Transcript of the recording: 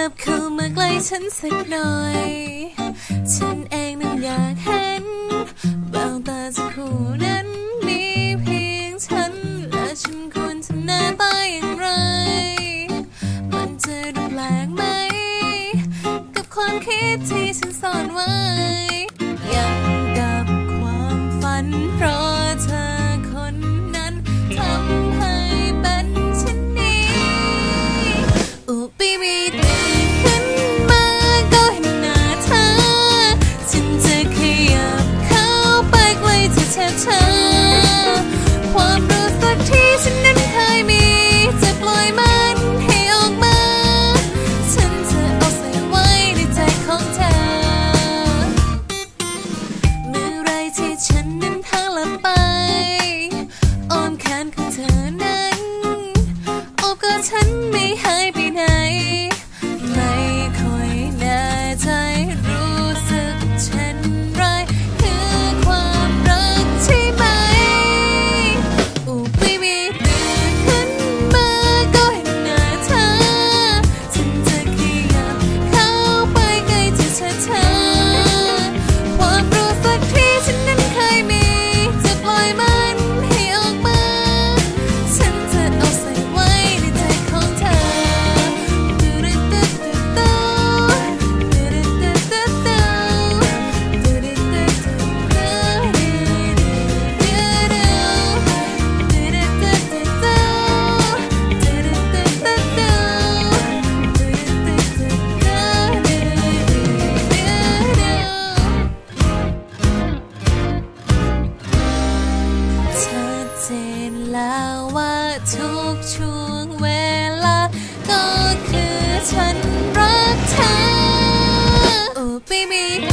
ยับเข้ามาใกล้ฉันสักหน่อย ฉันเองนั้นอยากเห็นบางตาจากคู่นั้นมีเพียงฉัน และฉันควรทำหน้าตาอย่างไร มันจะดูแปลกไหม กับความคิดที่ฉันซ่อนไว้ ที่ฉันนั้นพาลัไปอ้อมแขนของเธอนั้นอบกอดฉัน baby.